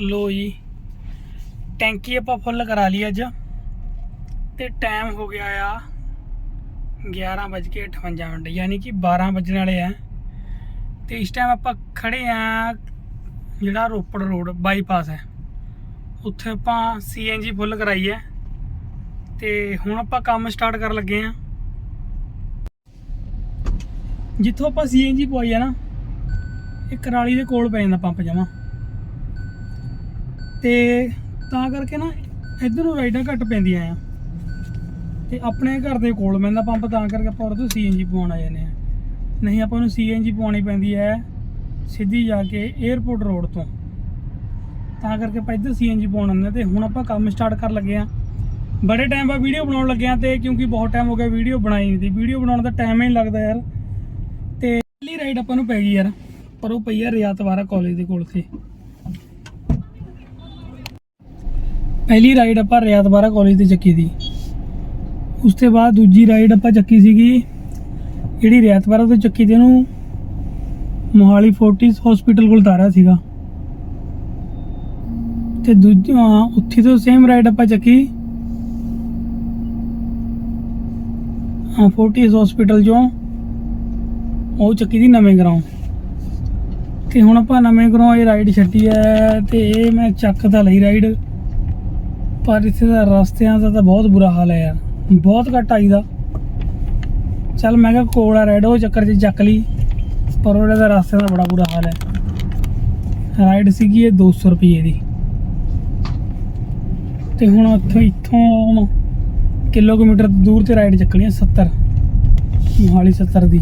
ਲੋ ਜੀ, ਟੈਂਕੀ ਆਪਾਂ ਫੁੱਲ ਕਰਾ ਲਈ ਅੱਜ। ਤੇ ਟਾਈਮ ਹੋ ਗਿਆ ਆ 11:58 ਮਿੰਟ, ਯਾਨੀ ਕਿ 12 ਵੱਜਣ ਵਾਲੇ ਆ। ਤੇ ਇਸ ਟਾਈਮ ਆਪਾਂ ਖੜੇ ਆ ਜਿਹੜਾ ਰੋਪੜ ਰੋਡ ਬਾਈਪਾਸ ਹੈ। ਉੱਥੇ ਆਪਾਂ ਸੀਐਨਜੀ ਫੁੱਲ ਕਰਾਈ ਹੈ। ਤੇ ਹੁਣ ਆਪਾਂ ਕੰਮ ਸਟਾਰਟ ਕਰਨ ਲੱਗੇ ਆ। ਜਿੱਥੋਂ ਆਪਾਂ ਸੀਐਨਜੀ ਪਵਾਈ ਆ ਨਾ, ਇਹ ਕਰਾਲੀ ਦੇ ਕੋਲ ਪੈ ਜਾਂਦਾ ਪੰਪ ਜਮਾ। ਤੇ ਤਾਂ ਕਰਕੇ ਨਾ ਇੱਧਰ ਨੂੰ ਰਾਈਡਾਂ ਘੱਟ ਪੈਂਦੀਆਂ ਆ। ਤੇ ਆਪਣੇ ਘਰ ਦੇ ਕੋਲ ਪੈਂਦਾ ਪੰਪ ਤਾਂ ਕਰਕੇ ਆਪਾਂ ਉਹਦੇ ਤੋਂ ਸੀਐਨਜੀ ਪਵਾਉਣ ਆ ਜਾਂਦੇ ਆ। ਨਹੀਂ, ਆਪਾਂ ਨੂੰ ਸੀਐਨਜੀ ਪਵਾਉਣੀ ਪੈਂਦੀ ਹੈ ਸਿੱਧੀ ਜਾ ਕੇ 에어ਪੋਰਟ ਰੋਡ ਤੋਂ। ਤਾਂ ਕਰਕੇ ਆਪਾਂ ਇੱਧਰ ਸੀਐਨਜੀ ਪਾਉਣ ਆਉਂਦੇ ਹਾਂ ਤੇ ਹੁਣ ਆਪਾਂ ਕੰਮ ਸਟਾਰਟ ਕਰਨ ਲੱਗੇ ਆ। ਬੜੇ ਟਾਈਮ ਬਾਅਦ ਵੀਡੀਓ ਬਣਾਉਣ ਲੱਗੇ ਆ ਤੇ ਕਿਉਂਕਿ ਬਹੁਤ ਟਾਈਮ ਹੋ ਗਿਆ ਵੀਡੀਓ ਬਣਾਈ ਨਹੀਂ ਦੀ। ਵੀਡੀਓ ਬਣਾਉਣ ਦਾ ਟਾਈਮ ਹੀ ਨਹੀਂ ਲੱਗਦਾ ਯਾਰ। ਤੇ ਪਹਿਲੀ ਰਾਈਡ ਆਪਾਂ ਨੂੰ ਪੈ ਗਈ ਯਾਰ, ਪਰ ਉਹ ਪਈ ਆ ਰਿਆਤਵਾਰਾ ਕਾਲਜ ਦੇ ਕੋਲ ਸੀ। ਪਹਿਲੀ ਰਾਈਡ ਆਪਾਂ ਰਿਆਤ ਵਾਰਾ ਕਾਲਜ ਤੇ ਚੱਕੀ ਦੀ ਉਸ ਤੋਂ ਬਾਅਦ ਦੂਜੀ ਰਾਈਡ ਆਪਾਂ ਚੱਕੀ ਸੀਗੀ, ਜਿਹੜੀ ਰਿਆਤ ਵਾਰਾ ਤੋਂ ਚੱਕੀ ਤੇ ਉਹਨੂੰ ਮੋਹਾਲੀ ਫੋਰਟਿਸ ਹਸਪੀਟਲ ਕੋਲ ਤਾਰਿਆ ਸੀਗਾ। ਤੇ ਦੂਜੀ ਉੱਥੇ ਤੋਂ ਸੇਮ ਰਾਈਡ ਆਪਾਂ ਚੱਕੀ। ਹਾਂ ਫੋਰਟਿਸ ਹਸਪੀਟਲ ਚੋਂ ਉਹ ਚੱਕੀ ਦੀ ਨਵੇਂ ਗਰਾਉਂ ਤੇ ਹੁਣ ਆਪਾਂ ਨਵੇਂ ਗਰਾਉਂ ਇਹ ਰਾਈਡ ਛੱਡੀ ਹੈ ਤੇ ਇਹ ਮੈਂ ਚੱਕ ਤਾਂ ਲਈ ਰਾਈਡ ਪਰ ਇੱਥੇ ਦਾ ਰਸਤਿਆਂ ਦਾ ਤਾਂ ਬਹੁਤ ਬੁਰਾ ਹਾਲ ਹੈ ਯਾਰ। ਬਹੁਤ ਘੱਟ ਆਈਦਾ ਚੱਲ ਮੈਂ ਕਿਹਾ ਕੋਲਾ ਆ ਉਹ ਚੱਕਰ 'ਚ ਚੱਕ ਲਈ। ਪਰ ਉਹਦੇ ਦਾ ਰਸਤੇ ਦਾ ਬੜਾ ਬੁਰਾ ਹਾਲ ਹੈ। ਰਾਈਡ ਸੀਗੀ ਇਹ 200 ਰੁਪਏ ਦੀ। ਤੇ ਹੁਣ ਉੱਥੋਂ ਇੱਥੋਂ ਕਿਲੋਮੀਟਰ ਦੂਰ ਤੇ ਰਾਈਡ ਚੱਕਣੀ ਹੈ 70 ਮੋਹਾਲੀ 70 ਦੀ।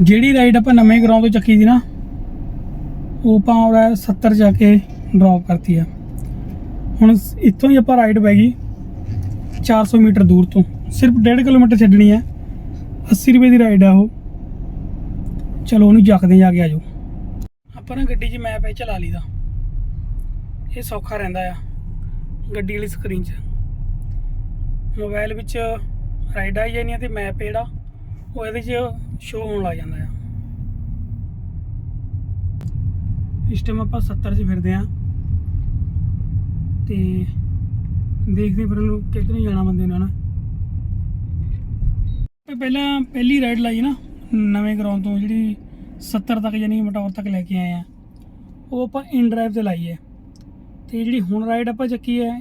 ਜਿਹੜੀ ਰਾਈਡ ਆਪਾਂ ਨਵੇਂ ਗਰਾਊਂਡ ਤੋਂ ਚੱਕੀ ਸੀ ਨਾ, ਉਹ ਆਪਾਂ ਉਹ 70 ਜਾ ਕੇ ਡ੍ਰੌਪ ਕਰਤੀ ਆ। ਹੁਣ ਇੱਥੋਂ ਹੀ ਆਪਾਂ ਰਾਈਡ ਪੈ ਗਈ 400 ਮੀਟਰ ਦੂਰ ਤੋਂ। ਸਿਰਫ 1.5 ਕਿਲੋਮੀਟਰ ਛੱਡਣੀ ਆ। 80 ਰੁਪਏ ਦੀ ਰਾਈਡ ਆ ਉਹ। ਚਲੋ ਉਹਨੂੰ ਜੱਕਦੇ ਜਾ ਕੇ ਆਜੋ ਆਪਾਂ ਨਾ ਗੱਡੀ 'ਚ ਮੈਪ ਹੈ ਚਲਾ ਲਈਦਾ। ਇਹ ਸੌਖਾ ਰਹਿੰਦਾ ਆ, ਗੱਡੀ ਵਾਲੀ ਸਕਰੀਨ 'ਚ। ਮੋਬਾਈਲ ਵਿੱਚ ਰਾਈਡ ਆਈ ਜਾਂਦੀਆਂ ਤੇ ਮੈਪ ਜਿਹੜਾ ਉਹ ਇਹਦੇ 'ਚ ਸ਼ੋ ਹੋਣ ਲੱਗ ਜਾਂਦਾ ਆ। ਇਸ ਟਾਈਮ ਆਪਾਂ 70 'ਚ ਫਿਰਦੇ ਆ। ਤੇ ਦੇਖਦੇ ਫਿਰ ਉਹਨੂੰ ਕਿੱਧਰ ਨੂੰ ਜਾਣਾ ਬੰਦੇ ਨੇ ਨਾ ਪਹਿਲਾਂ ਪਹਿਲੀ ਰਾਈਡ ਲਾਈ ਨਾ, ਨਵੇਂ ਗਰਾਊਂਡ ਤੋਂ ਜਿਹੜੀ 70 ਤੱਕ ਯਾਨੀ ਮਟੌਰ ਤੱਕ ਲੈ ਕੇ ਆਏ ਆ। ਉਹ ਆਪਾਂ ਇਨ ਡਰਾਈਵ ਤੇ ਲਾਈ ਹੈ। ਤੇ ਜਿਹੜੀ ਹੁਣ ਰਾਈਡ ਆਪਾਂ ਚੱਕੀ ਹੈ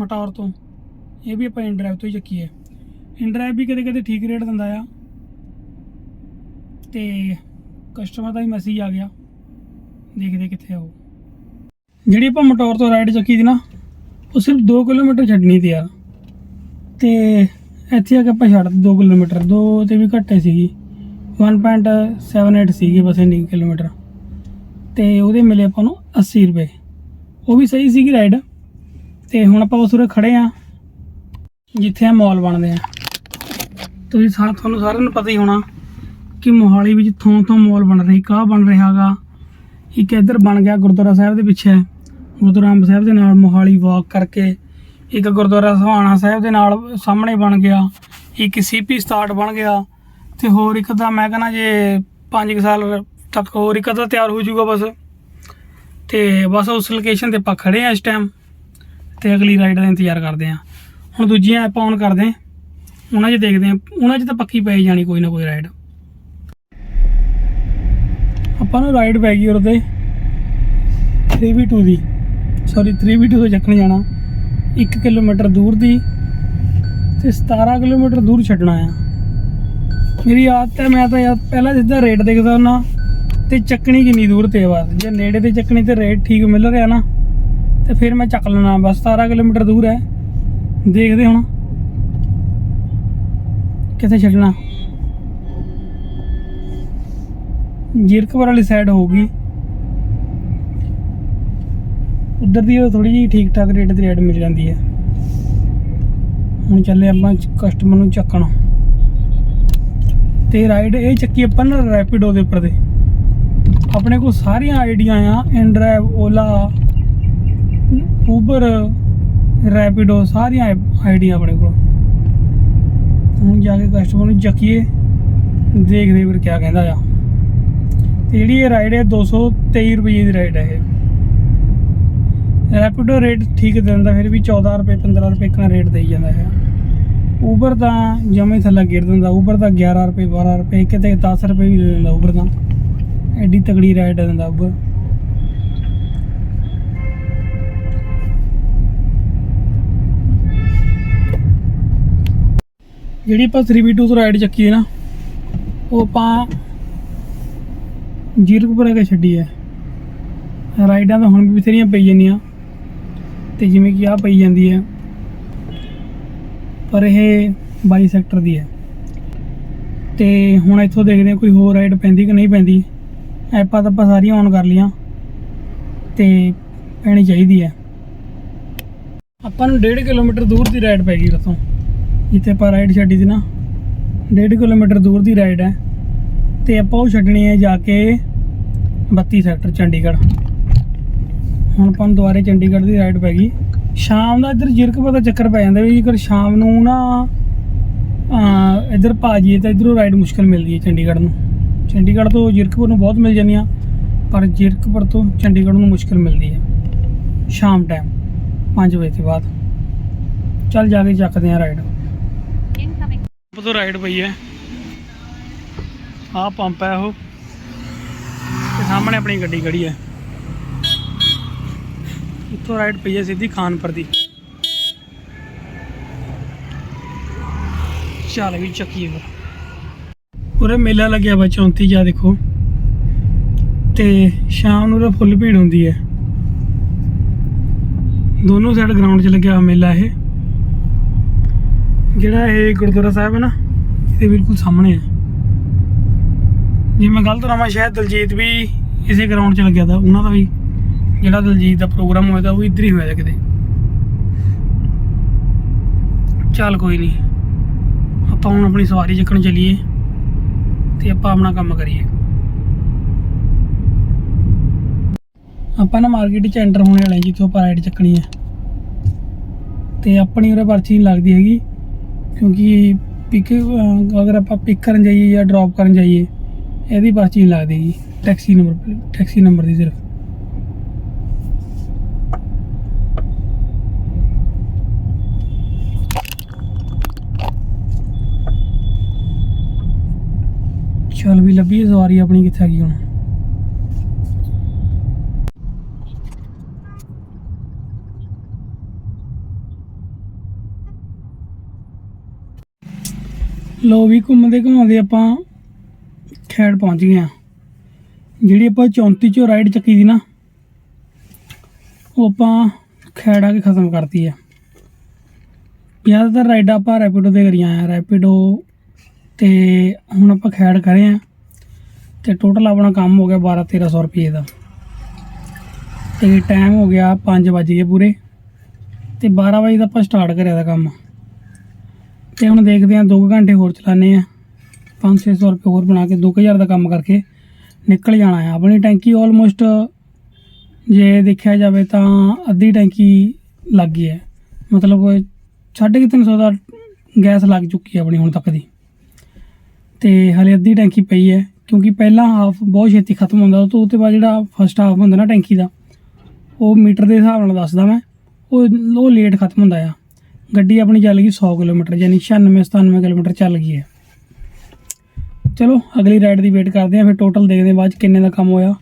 ਮਟੌਰ ਤੋਂ, ਇਹ ਵੀ ਆਪਾਂ ਇਨ ਡਰਾਈਵ ਤੋਂ ਹੀ ਚੱਕੀ ਹੈ। ਇਨ ਡਰਾਈਵ ਵੀ ਕਦੇ ਕਦੇ ਠੀਕ ਰੇਟ ਦਿੰਦਾ ਆ। ਤੇ ਕਸਟਮਰ ਦਾ ਵੀ ਮੈਸੇਜ ਆ ਗਿਆ। ਦੇਖਦੇ ਕਿੱਥੇ ਆ ਉਹ। ਜਿਹੜੀ ਆਪਾਂ ਮਟੌਰ ਤੋਂ ਰਾਈਡ ਚੱਕੀ ਸੀ ਨਾ, ਉਹ ਸਿਰਫ 2 ਕਿਲੋਮੀਟਰ ਛੱਡਣੀ ਤੇ ਯਾਰ ਤੇ ਇੱਥੇ ਆ ਕੇ ਆਪਾਂ ਛੱਡ 2 ਕਿਲੋਮੀਟਰ। 2 ਤੇ ਵੀ ਘੱਟੇ ਸੀਗੀ। 1.78 ਸੀਗੀ ਬਸ ਇੰਨੀ ਕਿਲੋਮੀਟਰ। ਤੇ ਉਹਦੇ ਮਿਲੇ ਆਪਾਂ ਨੂੰ 80 ਰੁਪਏ। ਉਹ ਵੀ ਸਹੀ ਸੀਗੀ ਰਾਈਡ ਤੇ ਹੁਣ ਆਪਾਂ ਉਸ ਉਰੇ ਖੜੇ ਆ, ਜਿੱਥੇ ਆ ਮਾਲ ਬਣਦੇ ਆ। ਤੁਸੀਂ ਸਾਰ ਤੁਹਾਨੂੰ ਸਾਰਿਆਂ ਨੂੰ ਪਤਾ ਹੀ ਹੋਣਾ ਕਿ ਮੋਹਾਲੀ ਵਿੱਚ ਥੋਂ ਥੋਂ ਮੋਲ ਬਣ ਰਹੀ ਕਾਹ ਬਣ ਰਿਹਾਗਾ ਇੱਕ ਇੱਧਰ ਬਣ ਗਿਆ ਗੁਰਦੁਆਰਾ ਸਾਹਿਬ ਦੇ ਪਿੱਛੇ। ਗੁਰਦੁਆਰਾ ਅੰਬ ਸਾਹਿਬ ਦੇ ਨਾਲ ਮੋਹਾਲੀ ਵਾਕ ਕਰਕੇ ਇੱਕ ਗੁਰਦੁਆਰਾ ਸਹਾਣਾ ਸਾਹਿਬ ਦੇ ਨਾਲ ਸਾਹਮਣੇ ਬਣ ਗਿਆ। ਇੱਕ ਸੀਪੀ ਸਟਾਰਟ ਬਣ ਗਿਆ ਤੇ ਹੋਰ ਇੱਕ ਤਾਂ ਮੈਂ ਕਹਿੰਦਾ ਜੇ 5 ਸਾਲ ਤੱਕ ਹੋਰ ਇੱਕ ਤਾਂ ਤਿਆਰ ਹੋ ਜਾਊਗਾ ਬਸ। ਤੇ ਬਸ ਉਸ ਲੋਕੇਸ਼ਨ ਤੇ ਆਪਾਂ ਖੜੇ ਆ ਇਸ ਟਾਈਮ ਤੇ ਅਗਲੀ ਰਾਈਡ ਦਾ ਇੰਤਜ਼ਾਰ ਕਰਦੇ ਆ ਹੁਣ ਦੂਜੀਆਂ ਐਪ ਔਨ ਕਰਦੇ ਉਹਨਾਂ 'ਚ ਦੇਖਦੇ ਆ ਉਹਨਾਂ 'ਚ ਤਾਂ ਪੱਕੀ ਪਈ ਜਾਣੀ ਕੋਈ ਨਾ ਕੋਈ ਰਾਈਡ ਆਪਾਂ ਨੂੰ ਰਾਈਡ ਪੈ ਗਈ ਉਹਦੇ 3v2 ਦੀ। ਸੌਰੀ 3v2 ਤੋਂ ਚੱਕਣ ਜਾਣਾ। 1 ਕਿਲੋਮੀਟਰ ਦੂਰ ਦੀ ਤੇ 17 ਕਿਲੋਮੀਟਰ ਦੂਰ ਛੱਡਣਾ ਆ। ਮੇਰੀ ਆਦਤ ਹੈ, ਮੈਂ ਤਾਂ ਯਾਰ ਪਹਿਲਾਂ ਜਿੱਦਾਂ ਰੇਟ ਦੇਖਦਾ ਹੁੰਦਾ ਤੇ ਚੱਕਣੀ ਕਿੰਨੀ ਦੂਰ ਤੇ ਆ ਬਸ। ਜੇ ਨੇੜੇ ਤੇ ਚੱਕਣੀ ਤੇ ਰੇਟ ਠੀਕ ਮਿਲ ਰਿਹਾ ਨਾ, ਤੇ ਫਿਰ ਮੈਂ ਚੱਕ ਲੈਣਾ। ਬਸ 17 ਕਿਲੋਮੀਟਰ ਦੂਰ ਹੈ। ਦੇਖਦੇ ਹੁਣ ਕਿੱਥੇ ਛੱਡਣਾ। ਜੀਰਕਪੁਰ ਵਾਲੀ ਸਾਈਡ ਹੋਊਗੀ। ਉਧਰ ਦੀ ਥੋੜੀ ਜਿਹੀ ਠੀਕ ਠਾਕ ਰੇਟ ਤੇ ਰੇਟ ਮਿਲ ਜਾਂਦੀ ਹੈ। ਹੁਣ ਚੱਲੇ ਆਪਾਂ ਕਸਟਮਰ ਨੂੰ ਚੱਕਣ। ਤੇ ਰਾਈਡ ਇਹ ਚੱਕੀ ਆਪਾਂ ਨਾ ਰੈਪਿਡੋ ਦੇ ਉੱਪਰ ਦੇ ਆਪਣੇ ਕੋਲ ਸਾਰੀਆਂ ਆਈਡੀਆਂ ਆ ਇਨਡਰਾਈਵ ਓਲਾ ਉਬਰ ਰੈਪਿਡੋ ਸਾਰੀਆਂ ਆਈਡੀਆਂ ਆਪਣੇ ਕੋਲ। ਹੁਣ ਜਾ ਕੇ ਕਸਟਮਰ ਨੂੰ ਚੱਕੀਏ। ਦੇਖਦੇ ਫਿਰ ਕੀ ਕਹਿੰਦਾ ਆ। ਤੇ ਜਿਹੜੀ ਇਹ ਰਾਈਡ ਹੈ 223 ਰੁਪਏ ਦੀ ਰਾਈਡ ਹੈ ਇਹ। ਰੈਪਿਡੋ ਰੇਟ ਠੀਕ ਦਿੰਦਾ, ਫਿਰ ਵੀ 14 ਰੁਪਏ 15 ਰੁਪਏ ਕਨਾ ਰੇਟ ਦੇਈ ਜਾਂਦਾ ਹੈ ਉਬਰ ਤਾਂ ਜਮੇ ਥੱਲੇ ਗਿਰ ਦਿੰਦਾ ਉਬਰ ਤਾਂ 11 ਰੁਪਏ 12 ਰੁਪਏ ਕਿਤੇ 10 ਰੁਪਏ ਵੀ ਦੇ ਦਿੰਦਾ ਉਬਰ ਤਾਂ। ਐਡੀ ਤਗੜੀ ਰਾਈਡ ਦਿੰਦਾ ਉਬਰ ਜਿਹੜੀ ਆਪਾਂ 3v2 ਤੋਂ ਰਾਈਡ ਚੱਕੀ ਹੈ ਨਾ, ਉਹ ਆਪਾਂ ਜੀਰਕਪੁਰ ਕੇ ਛੱਡੀ ਹੈ। ਰਾਈਡਾਂ ਤਾਂ ਹੁਣ ਵੀ ਬਥੇਰੀਆਂ ਪਈ ਜਾਂਦੀਆਂ। ਤੇ ਜਿਵੇਂ ਕਿ ਆ ਪਈ ਜਾਂਦੀ ਹੈ। ਪਰ ਇਹ 22 ਸੈਕਟਰ ਦੀ ਹੈ। ਤੇ ਹੁਣ ਇੱਥੋਂ ਦੇਖਦੇ ਹਾਂ ਕੋਈ ਹੋਰ ਰਾਈਡ ਪੈਂਦੀ ਕਿ ਨਹੀਂ ਪੈਂਦੀ। ਐਪਾਂ ਤਾਂ ਆਪਾਂ ਸਾਰੀਆਂ ਔਨ ਕਰ ਲੀਆਂ ਤੇ ਪੈਣੀ ਚਾਹੀਦੀ ਹੈ। ਆਪਾਂ ਨੂੰ 1.5 ਕਿਲੋਮੀਟਰ ਦੂਰ ਦੀ ਰਾਈਡ ਪੈ ਗਈ ਰਤੋਂ ਜਿੱਥੇ ਆਪਾਂ ਰਾਈਡ ਛੱਡੀ ਸੀ ਨਾ। 1.5 ਕਿਲੋਮੀਟਰ ਦੂਰ ਦੀ ਰਾਈਡ ਹੈ। ਤੇ ਆਪਾਂ ਉਹ ਛੱਡਣੀ ਹੈ ਜਾ ਕੇ 32 ਸੈਕਟਰ ਚੰਡੀਗੜ੍ਹ। ਹੁਣ ਆਪਾਂ ਨੂੰ ਦੁਬਾਰੇ ਚੰਡੀਗੜ੍ਹ ਦੀ ਰਾਈਡ ਪੈ ਗਈ। ਸ਼ਾਮ ਦਾ ਇੱਧਰ ਜਿਰਕਪੁਰ ਦਾ ਚੱਕਰ ਪੈ ਜਾਂਦਾ ਵੀ ਜੇਕਰ ਸ਼ਾਮ ਨੂੰ ਨਾ ਇੱਧਰ ਭਾਜੀਏ ਤਾਂ ਇੱਧਰੋਂ ਰਾਈਡ ਮੁਸ਼ਕਲ ਮਿਲਦੀ ਹੈ ਚੰਡੀਗੜ੍ਹ ਨੂੰ। ਚੰਡੀਗੜ੍ਹ ਤੋਂ ਜਿਰਕਪੁਰ ਨੂੰ ਬਹੁਤ ਮਿਲ ਜਾਂਦੀਆਂ ਪਰ ਜਿਰਕਪੁਰ ਤੋਂ ਚੰਡੀਗੜ੍ਹ ਨੂੰ ਮੁਸ਼ਕਲ ਮਿਲਦੀ ਹੈ। ਸ਼ਾਮ ਟਾਈਮ 5 ਵਜੇ ਤੋਂ ਬਾਅਦ। ਚੱਲ ਜਾ ਕੇ ਚੱਕਦੇ ਆ ਰਾਈਡ ਤੋਂ ਰਾਈਡ ਪਈ ਹੈ। ਆਹ ਪੰਪ ਹੈ ਉਹ। ਸਾਹਮਣੇ ਆਪਣੀ ਗੱਡੀ ਖੜੀ ਹੈ। ਇੱਥੋਂ ਰਾਈਡ ਪਈ ਹੈ ਸਿੱਧੀ ਖਾਨਪੁਰ ਦੀ। ਚੱਲ ਵੀ ਚੱਕੀਏ ਫਿਰ। ਉਰੇ ਮੇਲਾ ਲੱਗਿਆ ਵਾ 34 ਜਾ ਦੇਖੋ। ਤੇ ਸ਼ਾਮ ਨੂੰ ਤਾਂ ਫੁੱਲ ਭੀੜ ਹੁੰਦੀ ਹੈ। ਦੋਨੋਂ ਸਾਈਡ ਗਰਾਊਂਡ 'ਚ ਲੱਗਿਆ ਹੋਇਆ ਮੇਲਾ ਇਹ। ਜਿਹੜਾ ਇਹ ਗੁਰਦੁਆਰਾ ਸਾਹਿਬ ਹੈ ਨਾ ਇਹਦੇ ਬਿਲਕੁਲ ਸਾਹਮਣੇ ਹੈ। ਜੇ ਮੈਂ ਗਲਤ ਨਾ ਮੈਂ ਸ਼ਾਇਦ ਦਲਜੀਤ ਵੀ ਇਸੇ ਗਰਾਊਂਡ 'ਚ ਲੱਗਿਆ ਤਾਂ ਉਹਨਾਂ ਦਾ ਵੀ ਜਿਹੜਾ ਦਲਜੀਤ ਦਾ ਪ੍ਰੋਗਰਾਮ ਹੋਇਆ ਤਾਂ ਉਹ ਇੱਧਰ ਹੀ ਹੋਇਆ ਕਿਤੇ। ਚੱਲ ਕੋਈ ਨਹੀਂ, ਆਪਾਂ ਹੁਣ ਆਪਣੀ ਸਵਾਰੀ ਚੱਕਣ ਚੱਲੀਏ ਤੇ ਆਪਾਂ ਆਪਣਾ ਕੰਮ ਕਰੀਏ। ਆਪਾਂ ਨਾ ਮਾਰਕੀਟ 'ਚ ਐਂਟਰ ਹੋਣੇ ਵਾਲੇ ਹਾਂ ਜਿੱਥੋਂ ਆਪਾਂ ਰਾਈਡ ਚੱਕਣੀ ਹੈ। ਤੇ ਆਪਣੀ ਉਰੇ ਪਰਚੀ ਨਹੀਂ ਲੱਗਦੀ ਹੈਗੀ ਕਿਉਂਕਿ ਪਿਕ ਅਗਰ ਆਪਾਂ ਪਿਕ ਕਰਨ ਜਾਈਏ ਜਾਂ ਡ੍ਰੌਪ ਕਰਨ ਜਾਈਏ ਇਹਦੀ ਪਰਚੀ ਨਹੀਂ ਲੱਗਦੀ ਜੀ ਟੈਕਸੀ ਨੰਬਰ ਟੈਕਸੀ ਨੰਬਰ ਦੀ ਸਿਰਫ। ਚਲ ਵੀ ਲੱਭੀ ਸਵਾਰੀ ਆਪਣੀ ਕਿੱਥੇ ਆ ਗਈ ਹੁਣ? ਲੋ ਵੀ ਘੁੰਮਦੇ ਘੁੰਮਾਉਂਦੇ ਆਪਾਂ ਖੈੜ ਪਹੁੰਚ ਗਏ ਆ ਜਿਹੜੀ ਆਪਾਂ 34 ਚੋਂ ਰਾਈਡ ਚੱਕੀ ਸੀ ਨਾ, ਉਹ ਆਪਾਂ ਖੈੜ ਆ ਕੇ ਖਤਮ ਕਰਤੀ ਆ। ਜ਼ਿਆਦਾਤਰ ਰਾਈਡ ਆਪਾਂ ਰੈਪਿਡੋ ਤੇ ਕਰੀਆਂ ਆ। ਰੈਪਿਡੋ ਤੇ ਹੁਣ ਆਪਾਂ ਖੈੜ ਕਰੇ ਆ ਤੇ ਟੋਟਲ ਆਪਣਾ ਕੰਮ ਹੋ ਗਿਆ 12 1300 ਰੁਪਏ ਦਾ। ਤੇ ਟਾਈਮ ਹੋ ਗਿਆ 5 ਵਜੇ ਗਏ ਪੂਰੇ। ਤੇ 12 ਵਜੇ ਦਾ ਆਪਾਂ ਸਟਾਰਟ ਕਰਿਆ ਦਾ ਕੰਮ। ਤੇ ਹੁਣ ਦੇਖਦੇ ਹਾਂ 2 ਘੰਟੇ ਹੋਰ ਚਲਾਣੇ ਆ 5-600 ਰੁਪਏ ਹੋਰ ਬਣਾ ਕੇ 2000 ਦਾ ਕੰਮ ਕਰਕੇ ਨਿਕਲ ਜਾਣਾ ਹੈ ਆਪਣੀ ਟੈਂਕੀ ਆਲਮੋਸਟ ਜੇ ਦੇਖਿਆ ਜਾਵੇ ਤਾਂ ਅੱਧੀ ਟੈਂਕੀ ਲੱਗ ਗਈ ਹੈ। ਮਤਲਬ 350 ਦਾ ਗੈਸ ਲੱਗ ਚੁੱਕੀ ਹੈ ਆਪਣੀ ਹੁਣ ਤੱਕ ਦੀ। ਤੇ ਹਲੇ ਅੱਧੀ ਟੈਂਕੀ ਪਈ ਹੈ ਕਿਉਂਕਿ ਪਹਿਲਾ ਹਾਫ ਬਹੁਤ ਛੇਤੀ ਖਤਮ ਹੁੰਦਾ ਉਹ ਤੋਂ ਉਹ ਤੋਂ ਬਾਅਦ ਜਿਹੜਾ ਫਸਟ ਹਾਫ ਹੁੰਦਾ ਨਾ ਟੈਂਕੀ ਦਾ, ਉਹ ਮੀਟਰ ਦੇ ਹਿਸਾਬ ਨਾਲ ਦੱਸਦਾ ਮੈਂ, ਉਹ ਉਹ ਲੇਟ ਖਤਮ ਹੁੰਦਾ ਆ। ਗੱਡੀ ਆਪਣੀ ਚੱਲ ਗਈ 100 ਕਿਲੋਮੀਟਰ, ਯਾਨੀ 96 97 ਕਿਲੋਮੀਟਰ ਚੱਲ ਗਈ ਹੈ। ਚਲੋ, ਅਗਲੀ ਰਾਈਡ ਦੀ ਵੇਟ ਕਰਦੇ ਹਾਂ, ਫਿਰ ਟੋਟਲ ਦੇਖਦੇ ਹਾਂ ਬਾਅਦ ਚ ਕਿੰਨੇ ਦਾ ਕੰਮ ਹੋਇਆ।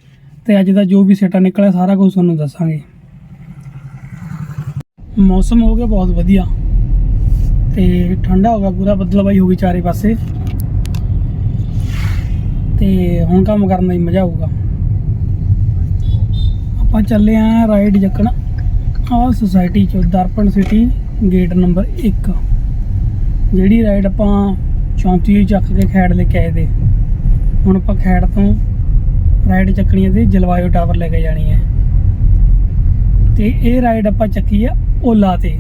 ਤੇ ਅੱਜ ਦਾ ਜੋ ਵੀ ਸੇਟਾ ਨਿਕਲਿਆ, ਸਾਰਾ ਕੁਝ ਤੁਹਾਨੂੰ ਦੱਸਾਂਗੇ। ਮੌਸਮ ਹੋ ਗਿਆ ਬਹੁਤ ਵਧੀਆ। ਤੇ ਠੰਡਾ ਹੋ ਗਿਆ ਪੂਰਾ ਬੱਦਲਬਾਈ ਹੋ ਗਈ ਚਾਰੇ ਪਾਸੇ। ਤੇ ਹੁਣ ਕੰਮ ਕਰਨ ਦਾ ਹੀ ਮਜ਼ਾ ਆਊਗਾ। ਆਪਾਂ ਚੱਲੇ ਆਂ ਰਾਈਡ ਜੱਕਣ ਆ ਸੁਸਾਇਟੀ ਚ ਦਰਪਣ ਸਿਟੀ ਗੇਟ ਨੰਬਰ 1 ਜਿਹੜੀ ਰਾਈਡ ਆਪਾਂ 34 ਚੱਕ ਕੇ ਖੈੜ ਲੈ ਕੇ ਆਏ ਦੇ। ਹੁਣ ਆਪਾਂ ਖੈੜ ਤੋਂ ਰਾਈਡ ਚੱਕਣੀ ਹੈ ਤੇ ਜਲਵਾਯੂ ਟਾਵਰ ਲੈ ਕੇ ਜਾਣੀ ਹੈ। ਤੇ ਇਹ ਰਾਈਡ ਆਪਾਂ ਚੱਕੀ ਆ ਓਲਾ ਤੇ।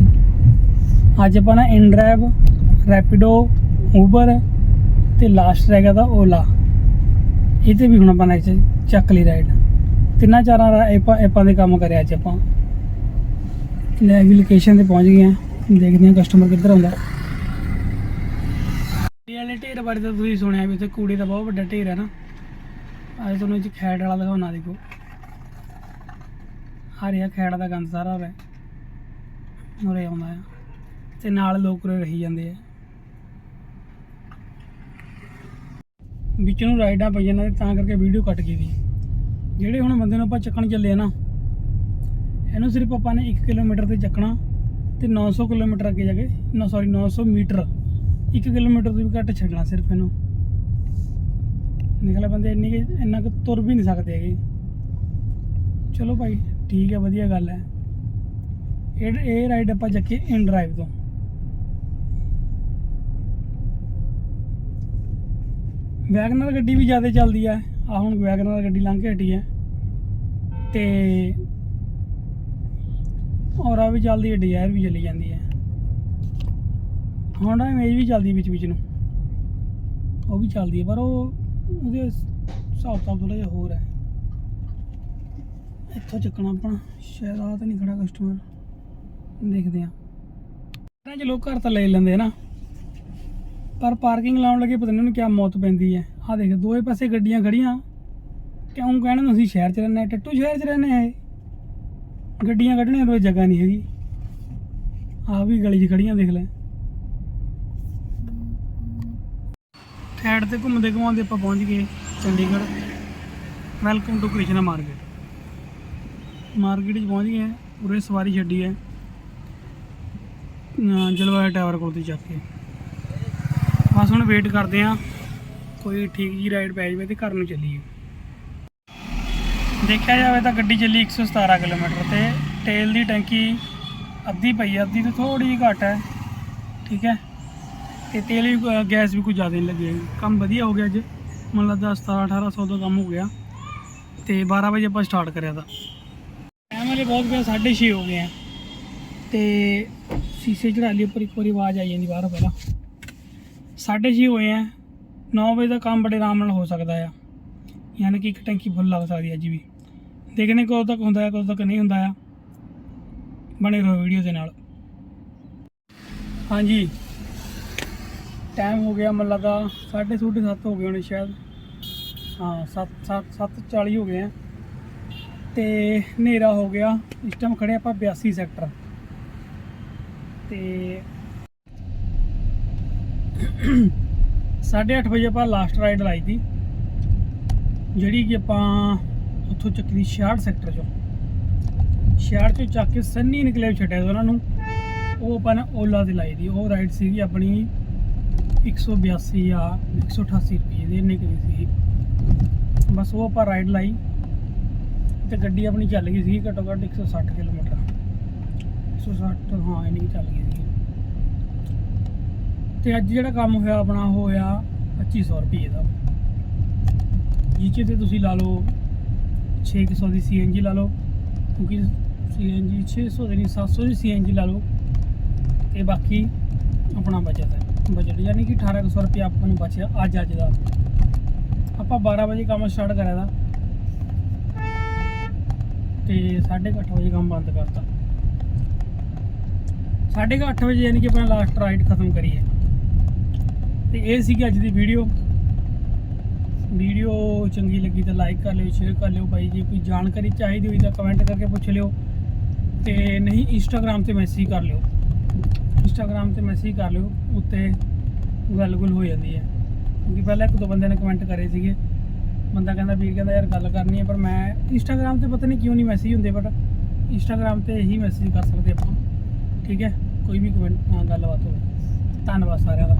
ਅੱਜ ਆਪਾਂ ਨਾ ਇਨਡਰਾਈਵ ਰੈਪਿਡੋ ਉਬਰ ਤੇ ਲਾਸਟ ਰਹਿ ਗਿਆ ਤਾਂ ਓਲਾ। ਇਹ ਤੇ ਵੀ ਹੁਣ ਆਪਾਂ ਨੇ ਚੱਕ ਲਈ ਰਾਈਡ। ਤਿੰਨਾਂ ਚਾਰਾਂ ਰਾ- ਐਪਾਂ ਦੇ ਕੰਮ ਕਰਿਆ ਅੱਜ ਆਪਾਂ। ਲੈ ਵੀ ਲੋਕੇਸ਼ਨ ਤੇ ਪਹੁੰਚ ਗਏ ਆ ਦੇਖਦੇ ਹਾਂ ਕਸਟਮਰ ਕਿੱਧਰ ਆਉਂਦਾ। ਇਹ ਢੇਰ ਬਾਰੇ ਤਾਂ ਤੁਸੀਂ ਸੁਣਿਆ ਵੀ ਇੱਥੇ ਕੂੜੇ ਦਾ ਬਹੁਤ ਵੱਡਾ ਢੇਰ ਹੈ ਨਾ। ਅੱਜ ਤੁਹਾਨੂੰ ਇਹ ਖੈੜ ਵਾਲਾ ਦਿਖਾਉਣਾ ਦੇਖੋ। ਆ ਰਿਹਾ ਖੈੜ ਦਾ ਗੰਦ ਸਾਰਾ ਉਰੇ ਉਰੇ ਆਉਂਦਾ ਆ। ਤੇ ਨਾਲ ਲੋਕ ਉਰੇ ਰਹੀ ਜਾਂਦੇ ਆ। ਵਿੱਚ ਨੂੰ ਰਾਈਡਾਂ ਪਈਆਂ ਨੇ ਤਾਂ ਕਰਕੇ ਵੀਡੀਓ ਕੱਟ ਗਈ ਦੀ ਜਿਹੜੇ ਹੁਣ ਬੰਦੇ ਨੂੰ ਆਪਾਂ ਚੱਕਣ ਚੱਲੇ ਆ ਨਾ, ਇਹਨੂੰ ਸਿਰਫ ਆਪਾਂ ਨੇ 1 ਕਿਲੋਮੀਟਰ ਤੇ ਚੱਕਣਾ ਤੇ 900 ਕਿਲੋਮੀਟਰ ਅੱਗੇ ਜਾ ਕੇ, ਨਾ ਸੌਰੀ 900 ਮੀਟਰ 1 ਕਿਲੋਮੀਟਰ ਤੋਂ ਵੀ ਘੱਟ ਛੱਡਣਾ ਸਿਰਫ ਇਹਨੂੰ। ਨਿਕਲੇ ਬੰਦੇ ਇੰਨੀ ਕੁ- ਇੰਨਾ ਕੁ ਤੁਰ ਵੀ ਨਹੀਂ ਸਕਦੇ ਹੈਗੇ। ਚਲੋ ਭਾਈ, ਠੀਕ ਹੈ, ਵਧੀਆ ਗੱਲ ਹੈ। ਇਹ ਇਹ ਰਾਈਡ ਆਪਾਂ ਚੱਕੀ ਇਨ ਡਰਾਈਵ ਤੋਂ। ਵੈਗਨਰ ਗੱਡੀ ਵੀ ਜ਼ਿਆਦਾ ਚੱਲਦੀ ਹੈ। ਆ ਹੁਣ ਵੈਗਨਰ ਗੱਡੀ ਲੰਘ ਕੇ ਹਟੀ ਹੈ। ਤੇ ਔਰਾ ਵੀ ਚੱਲਦੀ ਹੈ ਡਿਜ਼ਾਇਰ ਵੀ ਚਲੀ ਜਾਂਦੀ ਹੈ। ਹੋਂਡਾ ਇਮੇਜ ਵੀ ਚੱਲਦੀ ਵਿੱਚ ਵਿੱਚ ਨੂੰ। ਉਹ ਵੀ ਚੱਲਦੀ ਹੈ ਪਰ ਉਹ ਉਹਦੇ ਹਿਸਾਬ ਤਾਂ ਥੋੜਾ ਜਿਹਾ ਹੋਰ ਹੈ। ਇੱਥੋਂ ਚੱਕਣਾ ਆਪਣਾ, ਸ਼ਾਇਦ ਆ ਤਾਂ ਨਹੀਂ ਖੜਾ ਕਸਟਮਰ ਦੇਖਦੇ ਆ ਇਹਨਾਂ ਚ ਲੋਕ ਘਰ ਤਾਂ ਲੈ ਲੈਂਦੇ ਨਾ। ਪਰ ਪਾਰਕਿੰਗ ਲਾਉਣ ਲੱਗੇ ਪਤਾ ਨਹੀਂ ਉਹਨੂੰ ਕਿਆ ਮੌਤ ਪੈਂਦੀ ਹੈ। ਆ ਦੇਖ, ਦੋਵੇਂ ਪਾਸੇ ਗੱਡੀਆਂ ਖੜੀਆਂ। ਕਿਉਂ ਕਹਿਣ ਨੂੰ ਅਸੀਂ ਸ਼ਹਿਰ 'ਚ ਰਹਿੰਦੇ ਆ ਟੱਟੂ ਸ਼ਹਿਰ 'ਚ ਰਹਿੰਦੇ ਆ ਇਹ। ਗੱਡੀਆਂ ਕੱਢਣੀਆਂ ਰੋਜ਼ ਜਗ੍ਹਾ ਨਹੀਂ ਹੈਗੀ। ਆ ਵੀ ਗਲੀ 'ਚ ਖੜੀਆਂ, ਦੇਖ ਲੈ। ਸਾਈਡ ਤੇ ਘੁੰਮਦੇ ਘੁੰਮਾਉਂਦੇ ਆਪਾਂ ਪਹੁੰਚ ਗਏ Chandigarh. Welcome to Krishna market market 'ਚ ਪਹੁੰਚ ਗਏ, ਉਰੇ ਸਵਾਰੀ ਛੱਡੀ ਹੈ। ਅਹ ਜਲਵਾਯੂ ਟਾਵਰ ਕੋਲ ਦੀ ਚੱਕ ਕੇ। ਬਸ ਹੁਣ ਵੇਟ ਕਰਦੇ ਆ ਕੋਈ ਠੀਕ ਜੀ ਰਾਈਡ ਪੈ ਜਾਵੇ ਤੇ ਘਰ ਨੂੰ ਚੱਲੀਏ। ਦੇਖਿਆ ਜਾਵੇ ਤਾਂ ਗੱਡੀ ਚੱਲੀ 117 ਕਿਲੋਮੀਟਰ ਤੇ ਤੇਲ ਦੀ ਟੈਂਕੀ ਅੱਧੀ ਪਈ ਅੱਧੀ ਤੋਂ ਥੋੜੀ ਜਿਹੀ ਘੱਟ ਹੈ। ਠੀਕ ਹੈ। ਤੇ ਤੇਲ ਵੀ ਗੈਸ ਵੀ ਕੁਝ ਜ਼ਿਆਦਾ ਨਹੀਂ ਲੱਗੀ ਕੰਮ ਵਧੀਆ ਹੋ ਗਿਆ ਅੱਜ। ਮੈਨੂੰ ਲੱਗਦਾ 17 1800 ਦਾ ਕੰਮ ਹੋ ਗਿਆ। ਤੇ 12 ਵਜੇ ਆਪਾਂ ਸਟਾਰਟ ਕਰਿਆ ਤਾਂ। ਟਾਈਮ ਵਾਲੇ ਬਹੁਤ ਗਿਆ 6:30 ਹੋ ਗਏ ਆ। ਤੇ ਸੀਸੇ ਚੜਾ ਲਈ ਉੱਪਰ ਇੱਕ ਵਾਰੀ ਆਵਾਜ਼ ਆਈ ਜਾਂਦੀ ਬਾਹਰੋਂ ਪਹਿਲਾਂ। 6:30 ਹੋਏ ਆ। 9 ਵਜੇ ਦਾ ਕੰਮ ਬੜੇ ਆਰਾਮ ਨਾਲ ਹੋ ਸਕਦਾ ਆ। ਯਾਨੀ ਕਿ ਇੱਕ ਟੈਂਕੀ ਫੁੱਲ ਲੱਗ ਸਕਦੀ ਹੈ ਅੱਜ ਵੀ। ਦੇਖਦੇ ਕਦੋਂ ਤੱਕ ਹੁੰਦਾ ਹੈ ਕਦੋਂ ਤੱਕ ਨਹੀਂ ਹੁੰਦਾ ਆ। ਬਣੇ ਰਹੋ ਵੀਡੀਓ ਦੇ ਨਾਲ। ਹਾਂਜੀ। ਟਾਈਮ ਹੋ ਗਿਆ ਮੈਨੂੰ ਲੱਗਾ 7:30 ਹੋ ਗਏ ਹੋਣੇ ਸ਼ਾਇਦ। ਹਾਂ 7 7 7:40 ਹੋ ਗਏ ਆ। ਤੇ ਹਨੇਰਾ ਹੋ ਗਿਆ। ਇਸ ਟਾਈਮ ਖੜੇ ਆਪਾਂ 82 ਸੈਕਟਰ ਤੇ 8:30 ਵਜੇ ਆਪਾਂ ਲਾਸਟ ਰਾਈਡ ਲਾਈ ਦੀ ਜਿਹੜੀ ਕਿ ਆਪਾਂ ਉੱਥੋਂ ਚੱਕੀ ਦੀ 66 ਸੈਕਟਰ ਚੋਂ। 66 ਚੋਂ ਚੱਕ ਕੇ ਸੰਨੀ ਨਿਕਲੇ ਛੱਡਿਆ ਉਹਨਾਂ ਨੂੰ। ਉਹ ਆਪਾਂ ਨੇ ਓਲਾ ਤੇ ਲਾਈ ਦੀ ਉਹ ਰਾਈਡ ਸੀਗੀ ਆਪਣੀ 182 ਜਾਂ 188 ਰੁਪਏ ਦੀ ਇੰਨੀ ਕੁ ਦੀ ਸੀ। ਬਸ ਉਹ ਆਪਾਂ ਰਾਈਡ ਲਾਈ ਤੇ ਗੱਡੀ ਆਪਣੀ ਚੱਲ ਗਈ ਸੀ, ਘੱਟੋ ਘੱਟ 160 ਕਿਲੋਮੀਟਰ। 160 ਹਾਂ, ਇੰਨੀ ਕੁ ਚੱਲ ਗਈ ਸੀ। ਤੇ ਅੱਜ ਜਿਹੜਾ ਕੰਮ ਹੋਇਆ ਆਪਣਾ, ਉਹ ਹੋਇਆ 2500 ਰੁਪਏ ਦਾ। ਜੀਚੇ ਤੇ ਤੁਸੀਂ ਲਾ ਲਓ 600 ਦੀ ਸੀਐਨਜੀ ਲਾ ਲਓ, ਕਿਉਂਕਿ ਸੀਐਨਜੀ 600 ਦੀ ਨਹੀਂ 700 ਦੀ ਸੀਐਨਜੀ ਲਾ ਲਓ। ਤੇ ਬਾਕੀ ਆਪਣਾ ਬਚਤ ਹੈ। ਬਜਟ, ਯਾਨੀ ਕਿ 1800 ਰੁਪਏ ਆਪਾਂ ਨੂੰ ਬਚਿਆ ਅੱਜ ਅੱਜ ਦਾ। ਆਪਾਂ 12 ਵਜੇ ਕੰਮ ਸਟਾਰਟ ਕਰਿਆ ਦਾ। ਤੇ 8:30 ਵਜੇ ਕੰਮ ਬੰਦ ਕਰਤਾ। 8:30 ਵਜੇ ਯਾਨੀ ਕਿ ਆਪਣਾ ਲਾਸਟ ਰਾਈਡ ਖਤਮ ਕਰੀਏ। ਤੇ ਇਹ ਸੀਗੀ ਅੱਜ ਦੀ ਵੀਡੀਓ ਵੀਡੀਓ ਚੰਗੀ ਲੱਗੀ ਤਾਂ ਲਾਈਕ ਕਰ ਲਿਓ ਸ਼ੇਅਰ ਕਰ ਲਿਓ ਭਾਈ। ਜੇ ਕੋਈ ਜਾਣਕਾਰੀ ਚਾਹੀਦੀ ਹੋਈ ਤਾਂ ਕਮੈਂਟ ਕਰਕੇ ਪੁੱਛ ਲਿਓ। ਤੇ ਨਹੀਂ ਇੰਸਟਾਗ੍ਰam ਤੇ ਮੈਸੇਜ ਕਰ ਲਿਓ। ਇੰਸਟਾਗ੍ਰam ਤੇ ਮੈਸੇਜ ਕਰ ਲਿਓ, ਉੱਤੇ ਗੱਲ-ਗੁਲ ਹੋ ਜਾਂਦੀ ਹੈ। ਕਿਉਂਕਿ ਪਹਿਲਾਂ ਇੱਕ ਦੋ ਬੰਦੇ ਨੇ ਕਮੈਂਟ ਕਰੇ ਸੀਗੇ। ਬੰਦਾ ਕਹਿੰਦਾ, ਵੀਰ ਕਹਿੰਦਾ, ਯਾਰ, ਗੱਲ ਕਰਨੀ ਹੈ। ਪਰ ਮੈਂ ਇੰਸਟਾਗ੍ਰam ਤੇ ਪਤਾ ਨਹੀਂ ਕਿਉਂ ਨਹੀਂ ਮੈਸੇਜ ਹੁੰਦੇ ਬਟ ਇੰਸਟਾਗ੍ਰam ਤੇ ਹੀ ਮੈਸੇਜ ਕਰ ਸਕਦੇ ਆਪਾਂ। ਠੀਕ ਹੈ? ਕੋਈ ਵੀ ਕਮੈਂਟ ਗੱਲਬਾਤ ਹੋਵੇ। ਧੰਨਵਾਦ ਸਾਰਿਆਂ ਦਾ।